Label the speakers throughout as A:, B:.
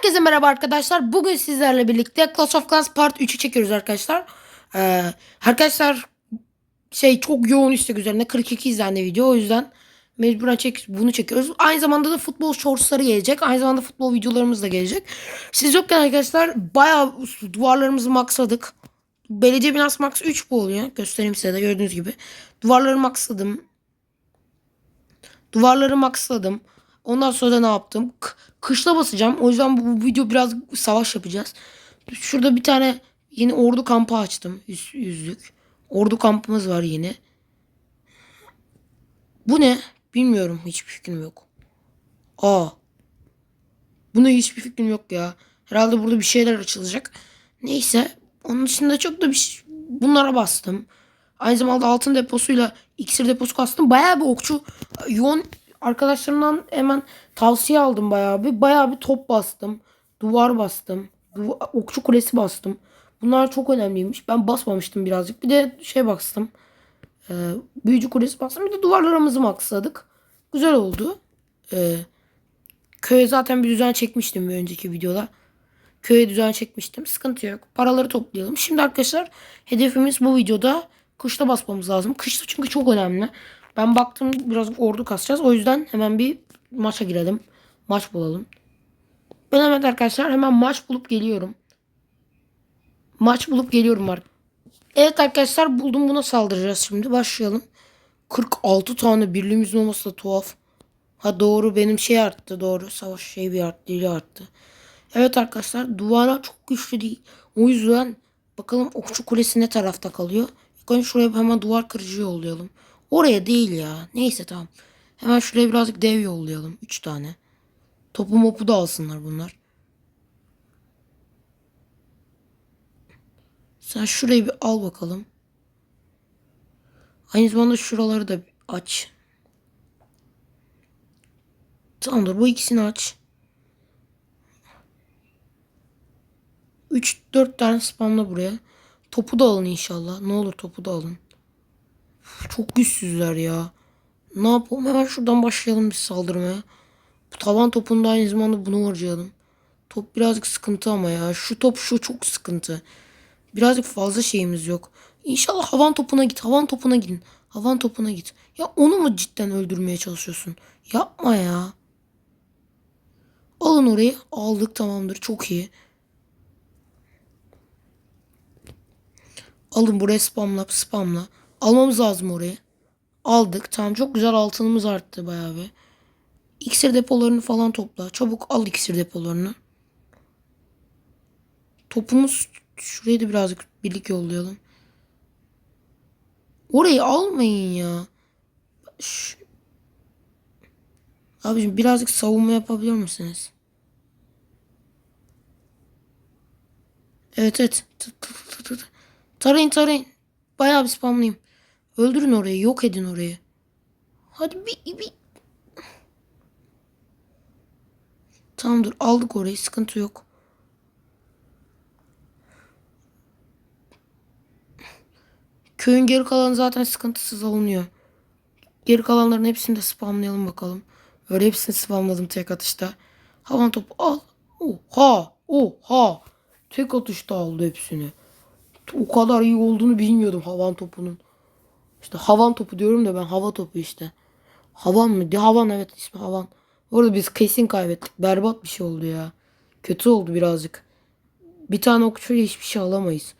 A: Herkese merhaba arkadaşlar. Bugün sizlerle birlikte Clash of Clans Part 3'ü çekiyoruz arkadaşlar. Ee, arkadaşlar şey çok yoğun istek üzerine 42 izlendi video. O yüzden mecburen çek, bunu çekiyoruz. Aynı zamanda da futbol shortsları gelecek. Aynı zamanda futbol videolarımız da gelecek. Siz yokken arkadaşlar bayağı duvarlarımızı maksadık. Belediye binası max 3 bu oluyor. Göstereyim size de gördüğünüz gibi. Duvarları maksadım. Duvarları maxladım. Ondan sonra ne yaptım? K- kışla basacağım. O yüzden bu, bu video biraz savaş yapacağız. Şurada bir tane yeni ordu kampı açtım. Yüz, yüzlük. Ordu kampımız var yine. Bu ne? Bilmiyorum. Hiçbir fikrim yok. Aa. Buna hiçbir fikrim yok ya. Herhalde burada bir şeyler açılacak. Neyse. Onun dışında çok da bir şey... Bunlara bastım. Aynı zamanda altın deposuyla iksir deposu kastım. Bayağı bir okçu yoğun arkadaşlarımdan hemen tavsiye aldım bayağı bir. Bayağı bir top bastım. Duvar bastım. duva- okçu kulesi bastım. Bunlar çok önemliymiş. Ben basmamıştım birazcık. Bir de şey bastım. Ee, büyücü kulesi bastım. Bir de duvarlarımızı maksadık. Güzel oldu. Ee, köye zaten bir düzen çekmiştim bir önceki videoda. Köye düzen çekmiştim. Sıkıntı yok. Paraları toplayalım. Şimdi arkadaşlar hedefimiz bu videoda kışla basmamız lazım. Kışla çünkü çok önemli. Ben baktım biraz ordu kasacağız. O yüzden hemen bir maça girelim. Maç bulalım. Ben hemen arkadaşlar hemen maç bulup geliyorum. Maç bulup geliyorum artık. Evet arkadaşlar buldum buna saldıracağız şimdi. Başlayalım. 46 tane birliğimizin olması da tuhaf. Ha doğru benim şey arttı doğru. Savaş şey bir arttı. Dili arttı. Evet arkadaşlar duvarlar çok güçlü değil. O yüzden bakalım okçu kulesi ne tarafta kalıyor. İlk önce şuraya hemen duvar kırıcı yollayalım. Oraya değil ya. Neyse tamam. Hemen şuraya birazcık dev yollayalım. 3 tane. Topu mopu da alsınlar bunlar. Sen şurayı bir al bakalım. Aynı zamanda şuraları da aç. Tamamdır bu ikisini aç. 3-4 tane spamla buraya. Topu da alın inşallah. Ne olur topu da alın. Çok güçsüzler ya. Ne yapalım? Hemen şuradan başlayalım biz saldırmaya. Bu tavan topunda aynı zamanda bunu harcayalım. Top birazcık sıkıntı ama ya. Şu top şu çok sıkıntı. Birazcık fazla şeyimiz yok. İnşallah havan topuna git. Havan topuna gidin. Havan topuna git. Ya onu mu cidden öldürmeye çalışıyorsun? Yapma ya. Alın orayı. Aldık tamamdır. Çok iyi. Alın buraya spamla spamla. Almamız lazım orayı. Aldık. Tamam çok güzel altınımız arttı bayağı bir. İksir depolarını falan topla. Çabuk al iksir depolarını. Topumuz şuraya da birazcık birlik yollayalım. Orayı almayın ya. Şu... Abicim birazcık savunma yapabilir misiniz? Evet evet. Tarayın tarayın. Bayağı bir spamlayayım. Öldürün orayı. Yok edin orayı. Hadi bir, bir. Tamam dur aldık orayı. Sıkıntı yok. Köyün geri kalanı zaten sıkıntısız alınıyor. Geri kalanların hepsini de spamlayalım bakalım. Öyle hepsini spamladım tek atışta. Havan topu al. Oha. Oha. Tek atışta aldı hepsini. O kadar iyi olduğunu bilmiyordum havan topunun. İşte havan topu diyorum da ben hava topu işte. Havan mı? Havan evet ismi havan. Orada biz kesin kaybettik. Berbat bir şey oldu ya. Kötü oldu birazcık. Bir tane okçuyla hiçbir şey alamayız.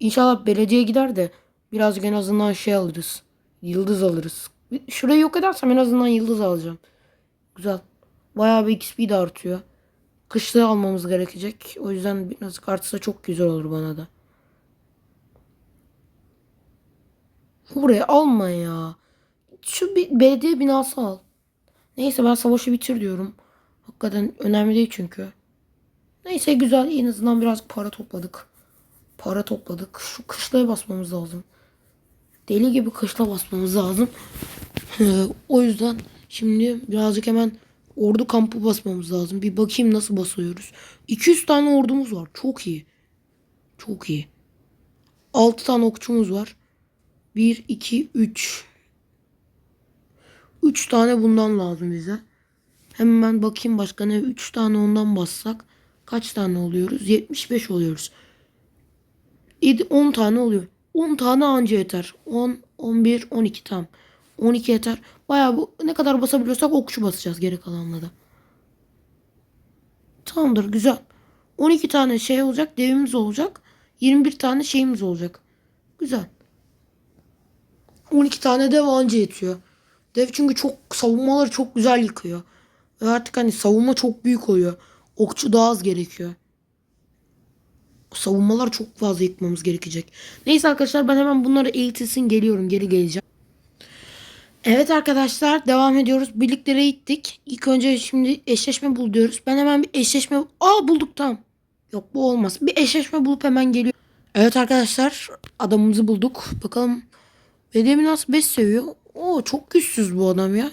A: İnşallah belediye gider de birazcık en azından şey alırız. Yıldız alırız. Şurayı yok edersem en azından yıldız alacağım. Güzel. Bayağı bir XP de artıyor. Kışlığı almamız gerekecek. O yüzden birazcık artsa çok güzel olur bana da. Buraya alma ya. Şu bir belediye binası al. Neyse ben savaşı bitir diyorum. Hakikaten önemli değil çünkü. Neyse güzel en azından biraz para topladık. Para topladık. Şu kışlaya basmamız lazım. Deli gibi kışla basmamız lazım. Ee, o yüzden şimdi birazcık hemen ordu kampı basmamız lazım. Bir bakayım nasıl basıyoruz. 200 tane ordumuz var. Çok iyi. Çok iyi. 6 tane okçumuz var. 1, 2, 3. 3 tane bundan lazım bize. Hemen bakayım başka ne? 3 tane ondan bassak. Kaç tane oluyoruz? 75 oluyoruz. 7, 10 tane oluyor. 10 tane anca yeter. 10, 11, 12 tam. 12 yeter. Bayağı bu ne kadar basabiliyorsak okçu basacağız geri kalanla da. Tamamdır güzel. 12 tane şey olacak devimiz olacak. 21 tane şeyimiz olacak. Güzel. 12 tane dev anca yetiyor. Dev çünkü çok savunmaları çok güzel yıkıyor. Ve artık hani savunma çok büyük oluyor. Okçu daha az gerekiyor. Savunmalar çok fazla yıkmamız gerekecek. Neyse arkadaşlar ben hemen bunları eğitilsin geliyorum. Geri geleceğim. Evet arkadaşlar devam ediyoruz. Birliklere gittik. İlk önce şimdi eşleşme bul diyoruz. Ben hemen bir eşleşme... Aa bulduk tamam. Yok bu olmaz. Bir eşleşme bulup hemen geliyor. Evet arkadaşlar adamımızı bulduk. Bakalım Belediye binası 5 seviyor. Oo çok güçsüz bu adam ya.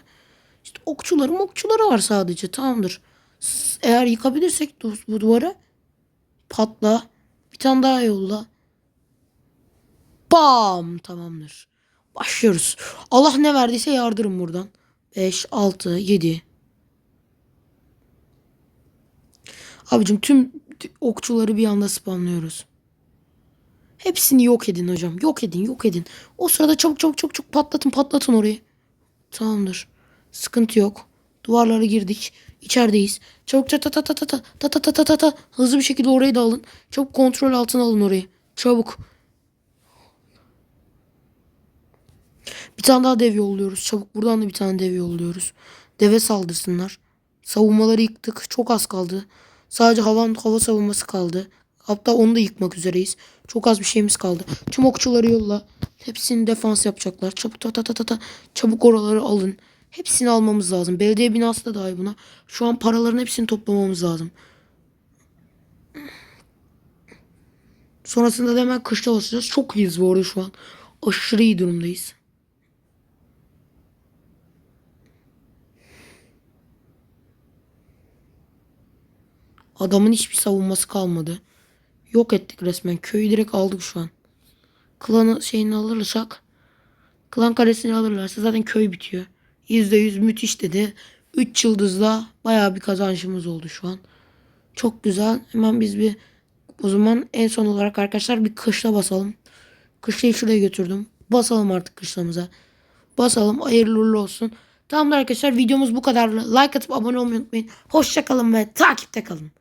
A: İşte okçuları okçuları var sadece tamamdır. Eğer yıkabilirsek bu duvarı patla. Bir tane daha yolla. Bam tamamdır. Başlıyoruz. Allah ne verdiyse yardırın buradan. 5, 6, 7. Abicim tüm okçuları bir anda spamlıyoruz. Hepsini yok edin hocam. Yok edin, yok edin. O sırada çabuk çabuk çabuk çabuk patlatın, patlatın orayı. Tamamdır. Sıkıntı yok. Duvarlara girdik. İçerideyiz. Çabuk ta ta ta ta ta ta ta ta ta ta ta ta hızlı bir şekilde orayı da alın. Çabuk kontrol altına alın orayı. Çabuk. Bir tane daha dev yolluyoruz. Çabuk buradan da bir tane dev yolluyoruz. Deve saldırsınlar. Savunmaları yıktık. Çok az kaldı. Sadece hava, hava savunması kaldı. Hatta onu da yıkmak üzereyiz. Çok az bir şeyimiz kaldı. Tüm okçuları yolla. Hepsini defans yapacaklar. Çabuk ta ta ta ta ta. Çabuk oraları alın. Hepsini almamız lazım. Belediye binası da dahil buna. Şu an paraların hepsini toplamamız lazım. Sonrasında da hemen kışla basacağız. Çok iyiyiz bu arada şu an. Aşırı iyi durumdayız. Adamın hiçbir savunması kalmadı. Yok ettik resmen. Köyü direkt aldık şu an. Klanı şeyini alırsak klan karesini alırlarsa zaten köy bitiyor. %100 müthiş dedi. 3 yıldızla bayağı bir kazançımız oldu şu an. Çok güzel. Hemen biz bir o zaman en son olarak arkadaşlar bir kışla basalım. Kışlayı şuraya götürdüm. Basalım artık kışlamıza. Basalım. Hayırlı uğurlu olsun. Tamamdır arkadaşlar videomuz bu kadar. Like atıp abone olmayı unutmayın. Hoşçakalın ve takipte kalın.